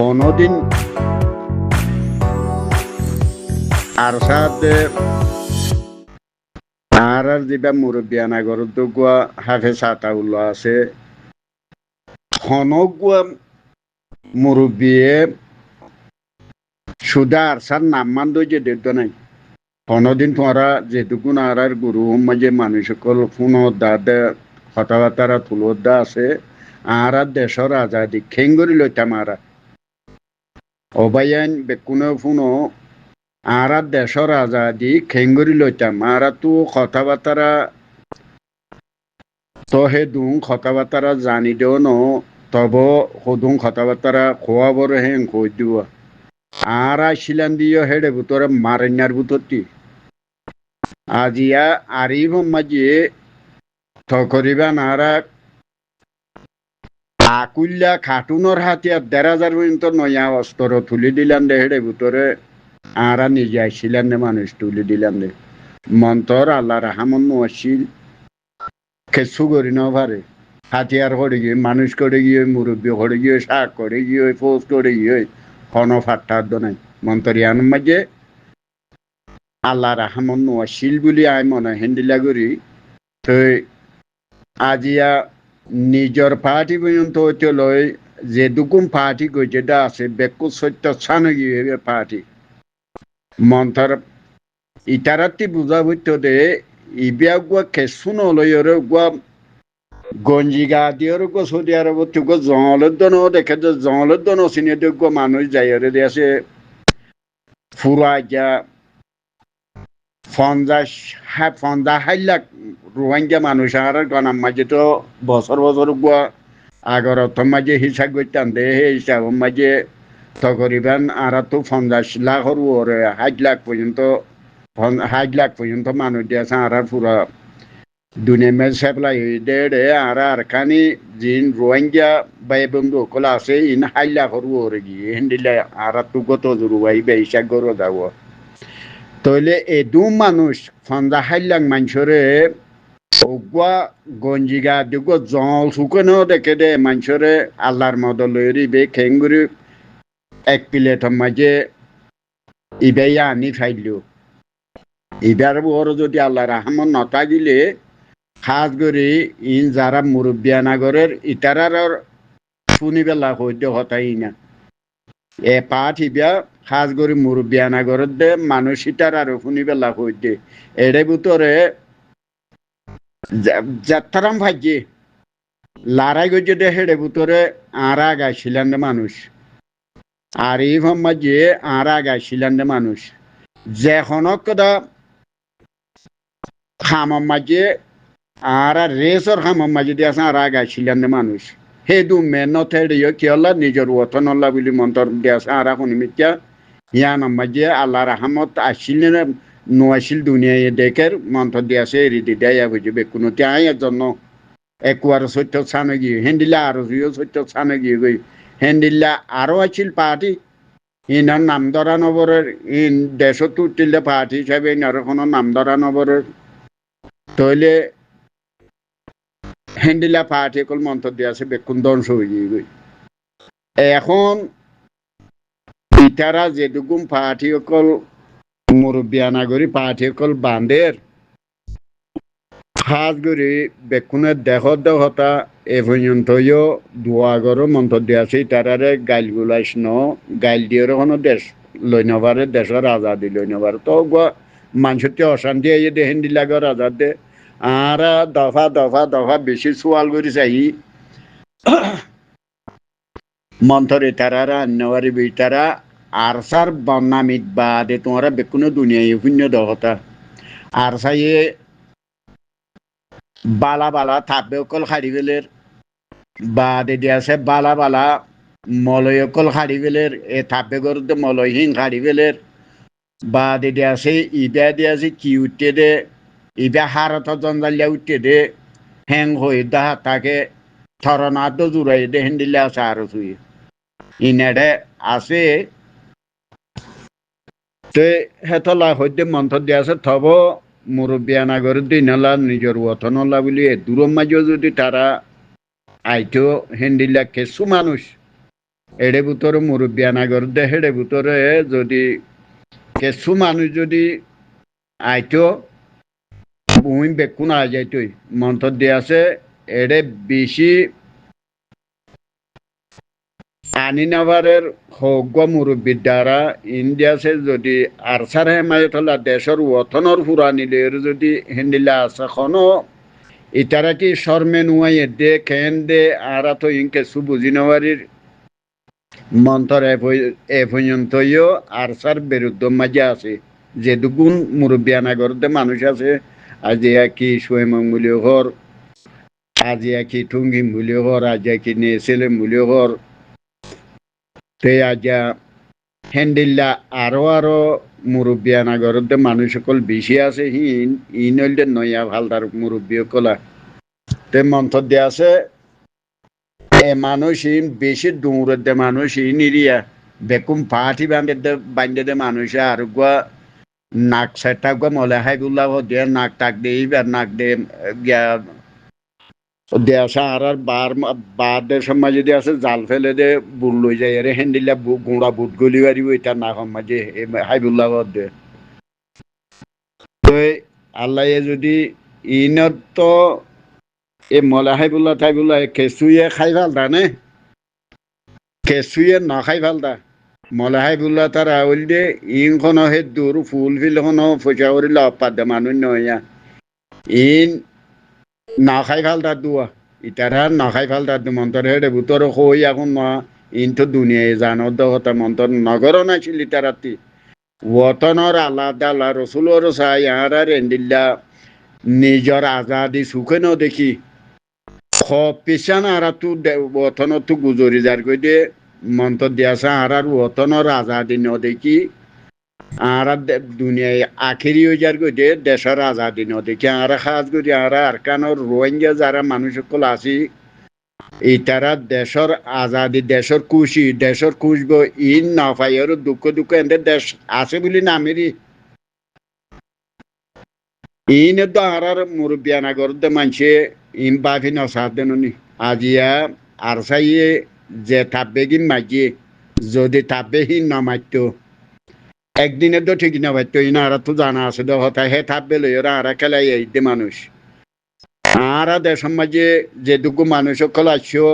কোনোদিন আর সাথে আর আর যেবা মুরব্বিয়ানা গরত গোয়া হাফে সাতাউল্লাহ আছে। হনগুয়া মুরব্বিয়ে সুদা আর সার নাম্মান দই যে দেদ নাই। কোনোদিন তোমরা যেটুকুন আর আর গুরু মাঝে মানুষ সকল ফোন দাদা কথাবার্তারা তুলোদা আছে। আর আর দেশর আজাদি খেং খেঙ্গরি লইতাম আর অবায়ান বেকুনে ফোনো আর দেশর আজাদি খেঙ্গরি লইতাম আর তো কথাবার্তারা তো হে দুং কথাবার্তারা জানি দেও ন, তব সদুং কথাবার্তারা খোয়াবর হেং কই দিব আর আসিলান দিও হেডে বুতরে মারেন্যার বুতরটি আজিয়া আরিব মাঝে থকরিবা নারা আকুল্লা খাটুনর হাতিয়ার দেড় হাজার পর্যন্ত নয়া অস্ত্র তুলি দিলাম দে হেডে ভিতরে আরা নিজে আসছিলেন দে, মানুষ তুলি দিলাম দে। মন্তর আল্লাহ রাহামন আসিল খেসু করি না পারে হাতিয়ার করে গিয়ে, মানুষ করে গিয়ে মুরব্বী করে গিয়ে শাক করে গিয়ে ফোস করে গিয়ে, কোনো ফাট্টার নাই। মন্তরিয়ান মাঝে আল্লাহ রাহামন আসিল বলি আই মনে হেন্দিলা করি তো আজিয়া নিজৰ পাৰ্টি পৰ্যন্ত এতিয়া লৈ যে দুগুম পাৰ্টি গৈ যেটা আছে বেকু সত্য চানগি পাৰ্টি মন্থৰ ইটাৰাতি বুজা বুঝতো দে ইবিয়া খেসু নলয় ওরে গুয়া গঞ্জিগা দিয়ে ওরে গো সৌদি আরব তুগো জঙ্গলের দন দেখে যে জঙ্গলের দন চিনি গো মানুষ যাই ওরে দিয়ে আছে ফুরা গিয়া পঞ্চাশ হ্যাঁ পঞ্চাশ হাইলাখ রোহিঙ্গা মানুষ আর গনাম মাঝে তো বছর বছর গুয়া আগর অর্থ মাঝে হিসাব করতাম দে সেই হিসাব মাঝে তকরিবান আর তো পঞ্চাশ লাখর ওরে ষাট লাখ পর্যন্ত ষাট লাখ পর্যন্ত মানুষ দিয়েছে আর পুরা দুনিয়া মেজ সাপ্লাই দে দে আর আর খানি জিন রোহিঙ্গা বাই বন্ধু সকল আছে, ইন ষাট লাখর ওরে গিয়ে হিন্দিলে আর তো গত জরুবাই বে হিসাব করো যাব। তইলে এদু মানুষ ফন্দা হাইলাং মানুষরে ওগুয়া গঞ্জিগা দিগো জল শুকনো দেখে দে মানুষরে আল্লাহর মদ বে খেঙ্গুরি এক প্লেটের মাঝে ইবাই আনি ফাইলিও ইবার বড় যদি আল্লাহ রাহমত নতা দিলে খাস করে ইন যারা মুরব্বিয়া নাগরের ইতারার শুনিবেলা হইতে হতাই না। এ পাঠ ইবিয়া খাস করে মুরব্বিয়া নাগরের দে মানুষ ইতার আর শুনিবেলা হইতে এড়ে ভিতরে যাত্রাম ভাগ্যে লড়াই করছে দে হেডে ভিতরে আরা গাইছিলেন দে মানুষ। আর এই মাঝে আরা গাইছিলেন দে মানুষ। যেখনক কদা খামার মাঝে আর রেসর খামার মাঝে দিয়ে আছে আরা গাইছিলেন দে মানুষ। দু মেহনত কি হল্লা নিজের ওতন হল্লা বলি মন্তর দিয়ে আছে আরা শুনি মিথ্যা ইয়ান মাঝে আল্লাহ রাহমত আসছিলেন নোয়াশিল দুনিয়ায় দেখের মন্ত্র দিয়ে আছে এরিদি দেয়া বুঝবে কোনো ত্যাঁয়ের জন্য একুয়ার সত্য ছানে গিয়ে হেন্ডিলা আরও জুয়ো সত্য ছানে গিয়ে গই হেন্ডিল্লা আরও আছিল পার্টি ইনার নাম ধরা নবরের ইন দেশত উঠিলে পার্টি হিসাবে ইনার কোনো নাম ধরা নবরের তইলে হেন্ডিলা পার্টি অকল মন্ত্র দিয়ে আছে বেকুন ধ্বংস হয়ে গিয়ে গই এখন ইতারা যেটুকুম পার্টি অকল মুরব্বিয়ানা করি পাঠি অকল বান্ধের খাস করি বেকুনের দেহত দেহতা এ পর্যন্তও দুয়াগরও মন্ত্র দিয়ে আছে তারারে গাইল গুলাইস ন, গাইল দিয়ে কোনো দেশ লই নবারে দেশের আজাদি লই নবার তো মানুষকে অশান্তি আইয়ে দেহেন দিলাগর আজাদ দে। আর দফা দফা দফা বেশি সোয়াল করি চাই মন্থরে তারারা অন্যবারে বিতারা আরসার বন্নামিত বাদে তোমরা বেকুনো দুনিয়ায় শূন্য দহতা। আরসাইয়ে বালা বালা থাপবে অকল খাড়ি বেলের বাদে দিয়াছে বালা বালা মলয় অকল খাড়ি বেলের এ থাপবে করতে মলয়হীন খাড়ি বেলের বাদে দিয়াছে ইবা দিয়াছে কি উঠতে দে। ইবা হারত জঞ্জালিয়া উঠতে দে। হ্যাং হয়ে দাহা তাকে থরনাথ জুড়াই দে হেন্দিলে আছে আরও শুয়ে ইনেডে আছে তে হেতলা সদ্য মন্থ দিয়া আছে থব মুরব্বিয়া নাগরের দিনলা নিজের ওথনলা বলি। দূরের মাঝেও যদি তারা আইতো, হেন্দিলা কিছু মানুষ। এডে ভিতরে মুরব্বিয়া নাগর দে, হেডে ভিতরে যদি কিছু মানুষ যদি আইতো ভূমি বেকুন আ যাইতই। মন্ত্র দিয়ে আছে এডে বেশি আনি নাবারের হগ্য মুরব্বীর দ্বারা ইন্ডিয়াছে যদি আরসার হেমায়ত হলা দেশের ওথনের ফুরানিলের যদি হিন্দিলা আছে খনো, ইতারা কি শর্মে নুয়াই দে কেন দে আরা তো ইনকে সু বুঝি নেওয়ারির মন্তর এ পর্যন্তও আরসার বিরুদ্ধ মাঝে আছে যে দুগুণ মুরব্বিয়া নাগরতে মানুষ আছে আজি কি সোয়েমং মূল্য ঘর আজি কি টুঙ্গি মূল্য ঘর আজি কি নেছেলে মূল্য ঘর তে আজা হেন্ডিল্লা আরও আরও মুরব্বিয়া নাগরতে মানুষ সকল বেশি আছে হিন ইন হইলে নয়া ভালদার মুরব্বী কলা। তে মন্তর দিয়ে আছে, এ মানুষ ইন বেশি দূরের দে মানুষ ইন ইরিয়া। বেকুম পাটি বান্ধে দে বান্ধে দে মানুষ আর গুয়া, নাক সেটা গুয়া মলে হাইবুল্লাহ দিয়ে, নাক টাক দিয়ে নাক দিয়ে গিয়া দেশা আর বার বার দেশের মাঝে দিয়ে আছে, জাল ফেলে দে বুল লই যায় আরে হেন্ডিলা গুঁড়া বুট গলি বাড়ি ওইটার না কম মাঝে হাইবুল্লাহ দে। আল্লাহ যদি ইনত তো এ মলা হাইবুল্লাহ ঠাইবুল্লাহ কেঁচুয়ে খাই ভালো দা নে? কেঁচুয়ে নাখাই ভালো দা। মলা হাইবুল্লাহ তার আউল দে, ইন খন হে দূর ফুল ফিল খন পয়সা করিল অপাদ মানুষ নয়া। ইন নাখাই ভালো তার দুয়া ইতারা নাখাই ভালো তার দু মন্তর হেডে ভূতর কই এখন না ইনতো দুনিয়ায় জানো দহতা মন্তর নগর নাছিল ইতারাতি ওতনর আলাদা আল্লাহ রসুলর চাই আর রেন্দিল্লা নিজর আজাদি সুখে ন দেখি। খ পিছান আর তু ওতনত তু গুজরি যার কই দে মন্তর দিয়াছে আর ওতনর আজাদি ন দেখি আর দুনিয়ায় আখেরি হয়ে যার গই দেশের আজাদি ন দেখি আর খাস করি আর আর রোহিঙ্গা যারা মানুষ সকল আছি ইতারা দেশের আজাদি দেশের খুশি দেশের খুশব ইন না পাই আর দুঃখ দুঃখ এদের দেশ আছে বলি নামেরি ইন তো আর আর মুরব্বিয়া নাগর দে মানছে ইন বাফি নসাদ দেনি আজিয়া আর সাইয়ে যে থাকবে কি মাগিয়ে যদি থাকবে হিন না মারতো একদিনের তো ঠিক না পারতো ইনা আর তো জানা আছে তো হতা হে থাকবে লই, ওরা আর খেলাই এই দে মানুষ। আর দেশের মাঝে যেটুকু মানুষ সকল আসছো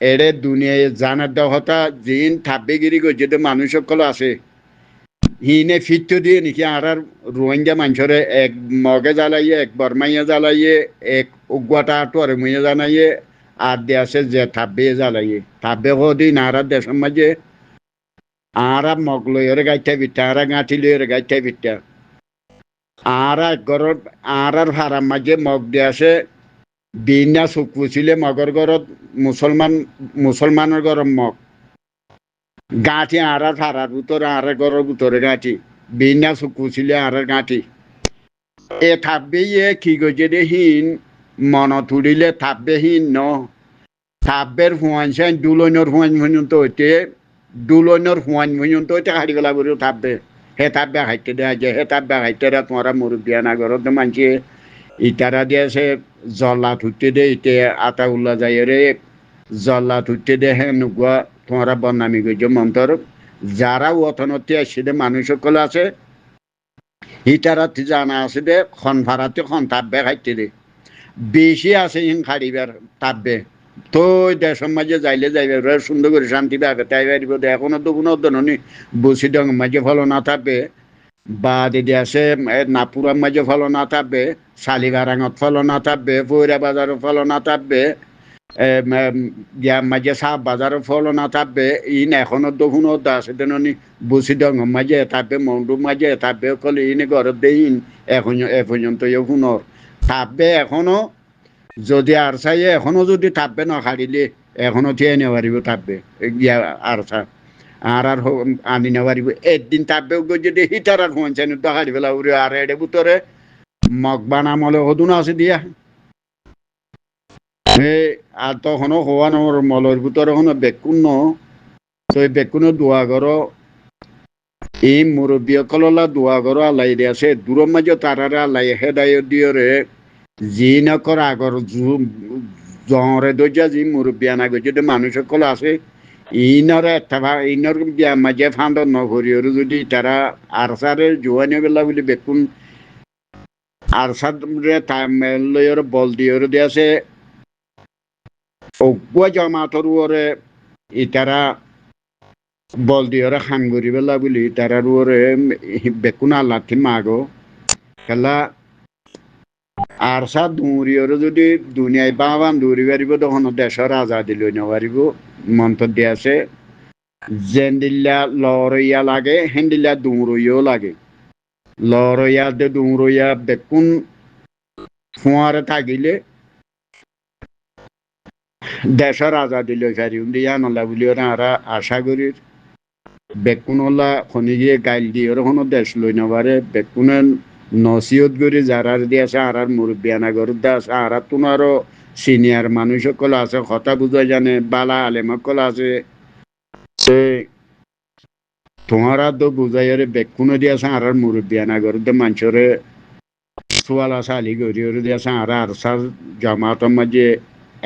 এরে দুনিয়ায় জানার দেওয়া হতা জিন থাকবে গিরি গো যেটা মানুষ সকল আছে। হিনে ফিট দিয়ে নাকি আর আর রোহিঙ্গা মানুষরে এক মগে জ্বালাইয়ে, এক বর্মাইয়া জ্বালাইয়ে, এক উগুয়াটা আটোয়ারে মুইয়া জানাইয়ে, আর দিয়ে আছে যে থাকবে জ্বালাইয়ে। থাকবে কদিন আর দেশের মাঝে আরা মগ লইরে গাইতে বিটা আরা গাঁঠি লইরে গাইতে বিটা আরা ঘরত আরার ভাড়ার মাঝে মগ দিয়ে আছে বিনা চকুছিলে মগর ঘরত মুসলমান মুসলমানের ঘরের মগ গাঁঠি আরার ভাড়ার ভিতরে আরে ঘরের ভিতরে গাঁঠি বিনা চকুছিলে আরার গাঁঠি এ থাকবে ইয়ে কি গজে দে হিন মন তুলিলে থাকবে হিন ন থাকবের হুয়ান সাইন দুলনের হুয়ান পর্যন্ত হইতে দুলনের হুয়ান পর্যন্ত হইতে হাড়ি গলা করে থাকবে হে থাকবে হাইতে দেওয়া যায় হে থাকবে হাইতে দেওয়া তোমারা না ঘরত মানছে। ইটারা দিয়েছে জল্লা থুটতে দে, ইতে আতা উল্লা যায় রে। জল্লা থুটতে দে, হে নুগুয়া, তোমারা বদনামি গেছে মন্তর। যারা অথনতি আসছে দে, মানুষ সকল আছে ইটারা জানা আছে দে খন ভাড়াতে খন থাকবে খাইতে দে। বেশি আছে ইন খাড়িবার থাকবে তো দেশের মাঝে যাইলে যাইবে সুন্দর করে শান্তি পাবে, তাই পারিব এখনও তো কোনো ধরনের বসি ডং মাঝে ফলো না থাকবে। বা দিদি আছে নাপুরার মাঝে ফলো না থাকবে, শালিবারাঙত ফলো না থাকবে পৈরা বাজারের ফলো না থাকবে গিয়া মাঝে সাহ বাজারের ফলো না থাকবে, ইন এখনও কোনো আছে তেননি বসি ডং মাঝে থাকবে মন্ডুর মাঝে থাকবে কলে ইনে ঘরের দেই ইন এখন, এ পর্যন্ত শুনর থাকবে এখনও যদি আর চাইয়ে এখনও যদি থাকবে না হারিলে এখনও থিয়ে নিয়ে পারিব থাকবে। গিয়া আর আর আনি না পারিব একদিন থাকবে যদি হিটার আর পৌঁছান তো ফেলা উড়ে আর এডে ভিতরে মগ বানামলে হদুন আছে দিয়া। এই আর হওয়া নর মলের ভিতরে হনো বেকুন ন। তো বেকুনো দোয়া ঘর এই মুরব্বী কললা দোয়া ঘর দিয়ে আছে। দূরের মাঝে তারারে আল্লাহ হেদায় দিয়ে যি নকর আগর জরে দরজা যি মুরব্বিয়ান আগে যদি মানুষ সকল আছে ইনর এত্তাবা ইনর বিয়া মাঝে ফান্ড নগরীয়র যদি তারা আরসারে জোয়ানি বেলা বেকুন আরসারে তামিলয়র বল দিয়র দিয়াছে অগুয়া জমাতর ওরে ইতারা বল দিয়র খানগরি বেলা বলি ওরে বেকুন আল্লাহ মাগো খেলা আরসা দৌড়িয়র যদি দুনিয়ায় বাবান দৌড়ি পারিব তখন দেশৰ আজাদি লৈ নপাৰিব মন্ত্ৰত দিয়া আছে জেন্দিল্লা লৰৈয়া লাগে হেন্দিল্লা দৌৰৈয়াও লাগে। লৰৈয়া দে দৌৰৈয়া বেকুন ফুঁৱাৰে থাকিলে দেশৰ আজাদি লৈ পাৰিম দিয়া নলা বুলি আৰা আশা কৰি বেকুনলা খনিজিয়ে গাইল দিয়ে দেশ লৈ নপাৰে বেকুনে নসিহত করে যারা দিয়ে আছে আর আর মুরব্বিয়ানা গরুদ্দা আছে আর আর তোমারও সিনিয়র মানুষ সকল আছে, কথা বুঝা জানে, বালা আলেম সকল আছে। সে তোমারা তো বুঝাইরে বেকুনে দিয়ে আছে আর আর মুরব্বিয়ানা গরুদ্দা মানুষরে সোয়ালা সালি গরিয়রে দিয়ে আছে আর আর সার জামাতর মাঝে,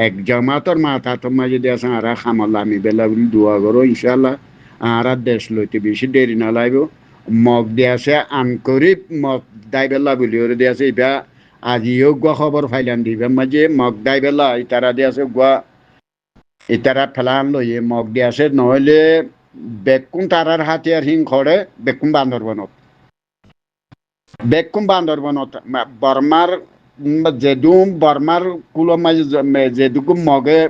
এক জামাতর মাথাতর মাঝে দিয়ে আছে আর খামাল আমি বেলা দোয়া করো ইনশাল্লাহ আর আর দেশ লইতে বেশি দেরি না লাগবে। মগ দিয়া আছে আনকরি মগ দাইবেলা বুলি ওরে দিয়া আছে ইবা আজিও গোৱা খবৰ ফাইলান দিবা মাঝে মগ দাইবেলা ইতারা দিয়া আছে গোৱা ইতারা ফেলান লইয়ে মগ দিয়া আছে নহলে বেকুম তারার হাতিয়ার হিং খড়ে বেকুম বান্দরবনত বেকুম বান্দরবনত বর্মার যেদুম বর্মার কুলো মাঝে যেদুকুম মগে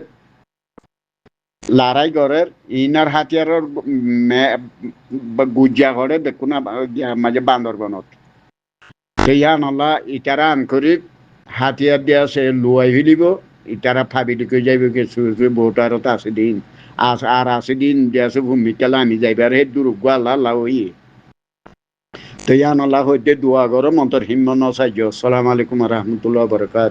লড়াই করে ইনার হাতিয়ারের গুজিয়া করে দেখুন মাঝে বান্দরবনত সেইয়া নলা ইটারা আন কৰি হাতিয়ার দিয়া সে লুয়াই ফেলিব। ইটারা ফাবিলি করে যাইব কিছু ভোটারত আছে দিন। আস আর আছে দিন দিয়াছে ভূমিকা আমি যাইবার হে দুর্গ আল্লাহ লাউই তো ইয়া নলা হইতে দোয়া করো মন্তর হিম্মন সাহায্য আসসালামু আলাইকুম রহমতুল্লাহ বরকাত